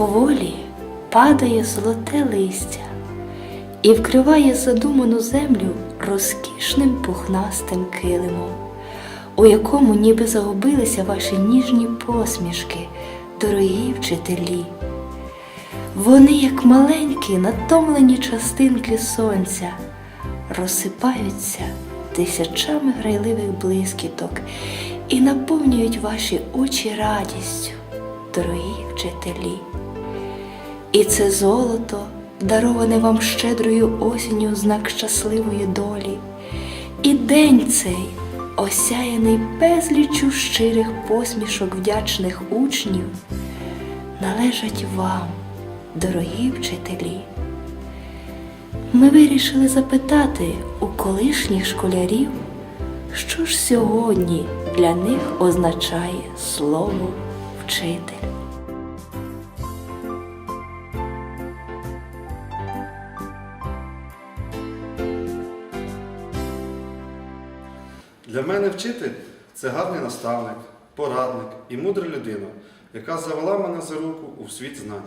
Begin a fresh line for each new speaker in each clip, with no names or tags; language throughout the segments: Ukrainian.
поволі падає золоте листя і вкриває задуману землю розкішним пухнастим килимом, у якому ніби загубилися ваші ніжні посмішки, дорогі вчителі. Вони, як маленькі натомлені частинки сонця, розсипаються тисячами грайливих блискіток і наповнюють ваші очі радістю, дорогі вчителі. І це золото, дароване вам щедрою осінню знак щасливої долі, і день цей, осяяний безліччю щирих посмішок вдячних учнів, належать вам, дорогі вчителі. Ми вирішили запитати у колишніх школярів, що ж сьогодні для них означає слово вчитель.
Для мене вчитель це гарний наставник, порадник і мудра людина, яка завела мене за руку у світ знань.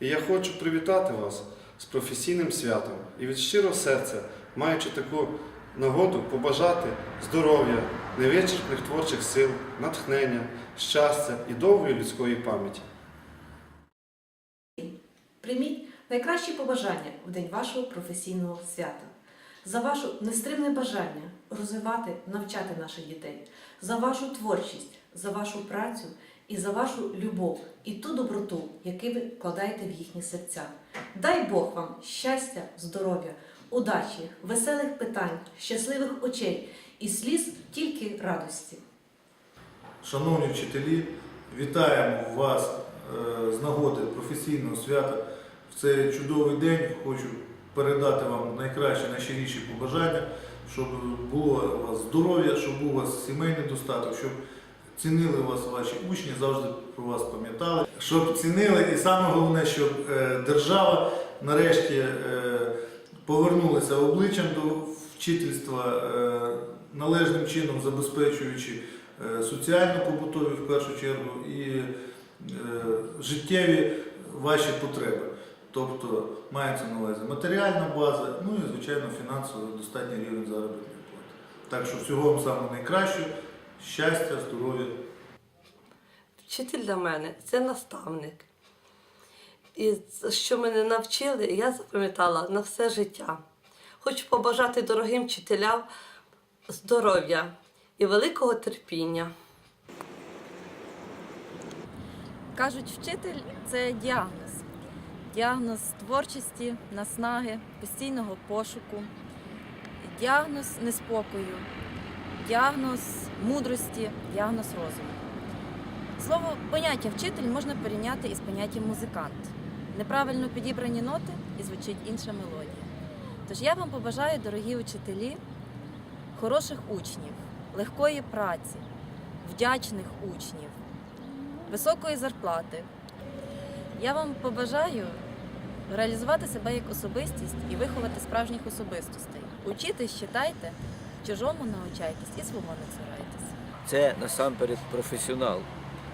І я хочу привітати вас з професійним святом і від щирого серця, маючи таку нагоду побажати здоров'я, невичерпних творчих сил, натхнення, щастя і довгої людської пам'яті.
Прийміть найкращі побажання в день вашого професійного свята. За ваше нестримне бажання розвивати, навчати наших дітей, за вашу творчість, за вашу працю і за вашу любов і ту доброту, яку ви вкладаєте в їхні серця. Дай Бог вам щастя, здоров'я, удачі, веселих питань, щасливих очей і сліз тільки радості.
Шановні вчителі, вітаємо вас е, з нагоди професійного свята. В цей чудовий день хочу передати вам найкращі, найщиріші побажання, щоб було у вас здоров'я, щоб був у вас сімейний достаток, щоб цінили вас ваші учні, завжди про вас пам'ятали, щоб цінили і саме головне, щоб е, держава нарешті е, повернулася обличчям до вчительства, е, належним чином забезпечуючи е, соціально-побутові в першу чергу і життєві ваші потреби. Тобто мається на увазі матеріальна база, ну і звичайно фінансово достатній рівень заробітної плати. Так що всього вам самого найкращого, щастя, здоров'я.
Вчитель для мене це наставник. І що мене навчили, я запам'ятала на все життя. Хочу побажати дорогим вчителям здоров'я і великого терпіння.
Кажуть, вчитель це діагноз. Діагноз творчості, наснаги, постійного пошуку, діагноз неспокою, діагноз мудрості, діагноз розуму. Слово поняття вчитель можна порівняти із поняттям музикант. Неправильно підібрані ноти і звучить інша мелодія. Тож я вам побажаю, дорогі учителі, хороших учнів, легкої праці, вдячних учнів, високої зарплати. Я вам побажаю реалізувати себе як особистість і виховати справжніх особистостей. Учитись, читайте, чужому научайтесь і свого не цурайтесь.
Це насамперед професіонал,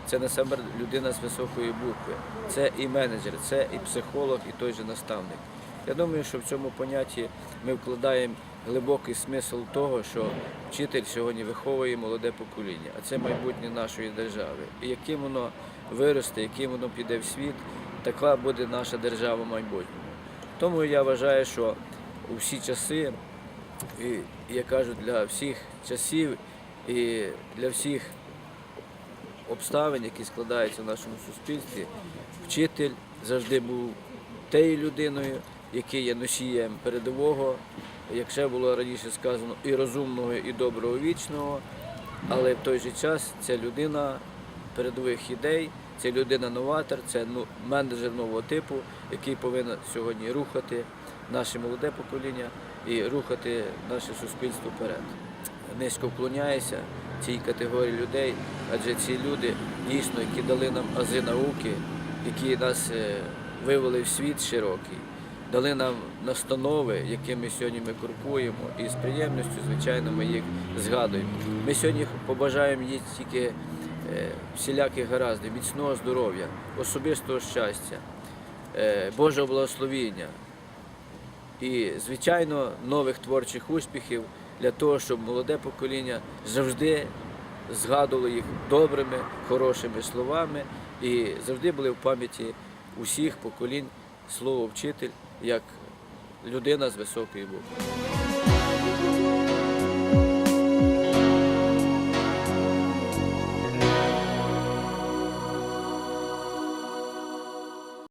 це насамперед людина з високої букви, це і менеджер, це і психолог, і той же наставник. Я думаю, що в цьому понятті ми вкладаємо глибокий смисл того, що вчитель сьогодні виховує молоде покоління, а це майбутнє нашої держави. І яким воно виросте, яким воно піде в світ, така буде наша держава в майбутньому. Тому я вважаю, що у всі часи, і я кажу, для всіх часів і для всіх обставин, які складаються в нашому суспільстві, вчитель завжди був тією людиною, який є носієм передового, як ще було раніше сказано, і розумного, і доброго вічного, але в той же час це людина передових ідей, це людина-новатор, це ну, менеджер нового типу, який повинен сьогодні рухати наше молоде покоління і рухати наше суспільство вперед. Низько вклоняюся цій категорії людей, адже ці люди дійсно, які дали нам ази науки, які нас е, вивели в світ широкий, дали нам настанови, якими сьогодні ми крокуємо, і з приємністю, звичайно, ми їх згадуємо. Ми сьогодні побажаємо їй тільки всіляких гараздів, міцного здоров'я, особистого щастя, е, Божого благословіння і, звичайно, нових творчих успіхів для того, щоб молоде покоління завжди згадувало їх добрими, хорошими словами і завжди були в пам'яті усіх поколінь слово вчитель як людина з високої букви.